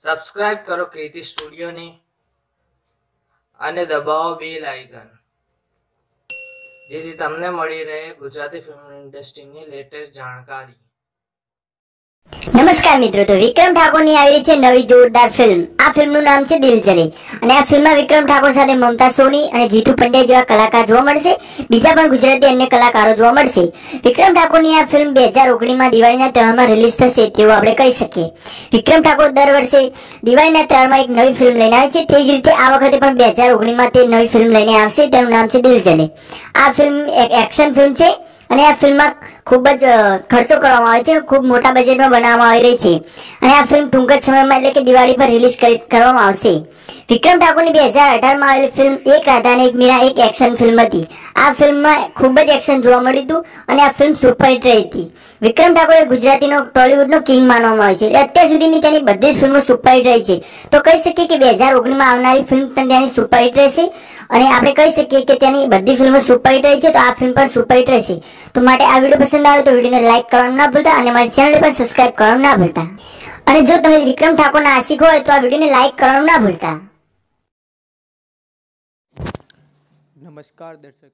Subscribe કરો કૃતિ સ્ટુડિયોને અને દબાવો બેલ આઇકન જેથી તમને મળી રહે ગુજરાતી ફિલ્મ ઇન્ડસ્ટ્રીની લેટેસ્ટ જાણકારી. નમસ્કાર મિત્રો, તો વિક્રમ ઠાકોરની આવી છે નવી જોરદાર ફિલ્મ. આ ફિલ્મનું નામ છે દિલ ચલે અને આ ફિલ્મમાં વિક્રમ ઠાકોર સાથે મમતા સોની અને જીતુ પંડ્યા જેવા કલાકાર જોવા મળશે. બીજા પણ ગુજરાતી અન્ય કલાકારો જોવા મળશે. વિક્રમ ઠાકોરની આ ફિલ્મ બે હજાર ઓગણીમાં દિવાળીના તહેવારમાં રિલીઝ થશે તેવું આપણે કહી શકીએ. વિક્રમ ઠાકોર દર વર્ષે દિવાળીના તહેવારમાં એક નવી ફિલ્મ લઈને આવે છે. તે જ રીતે આ વખતે પણ બે હજાર ઓગણીમાં તે નવી ફિલ્મ લઈને આવશે. તેનું નામ છે દિલ ચલે આ ફિલ્મ એક એક્શન ફિલ્મ છે. અને આ ફિલ્મમાં ખૂબ જ ખર્ચો કરવામાં આવે છે, ખૂબ મોટા બજેટમાં બનાવવામાં આવી રહી છે. અને આ ફિલ્મ ટૂંક જ સમયમાં એટલે કે દિવાળી પર રિલીઝ કરવામાં આવશે. વિક્રમ ઠાકોરની બે હજાર અઢારમાં આવેલી ફિલ્મ એક રાધા અને એક મીરા, એક એક્શન ફિલ્મ હતી. આ ફિલ્મમાં ખૂબ જ એક્શન જોવા મળ્યું હતું અને આ ફિલ્મ સુપરહિટ રહી હતી. વિક્રમ ઠાકોર ગુજરાતીનો, ટોલિવૂડનો કિંગ માનવામાં આવે છે. અત્યાર સુધીની તેની બધી જ ફિલ્મો સુપરહિટ રહી છે. તો કહી શકીએ કે બે હજાર ઓગણીમાં આવનારી ફિલ્મ તેની સુપરહિટ રહેશે. અને આપણે કહી શકીએ કે તેની બધી ફિલ્મો સુપરહિટ રહી છે, તો આ ફિલ્મ પણ સુપરહિટ રહેશે. તો માટે આ વીડિયો પસંદ આવે તો વિડીયોને લાઇક કરવાનું ના ભૂલતા અને મારી ચેનલને પણ સબસ્ક્રાઇબ કરવાનું ના ભૂલતા. અને જો તમે વિક્રમ ઠાકોરના આશિક હોય તો આ વિડીયોને લાઇક કરવાનું ના ભૂલતા. નમસ્કાર દર્શક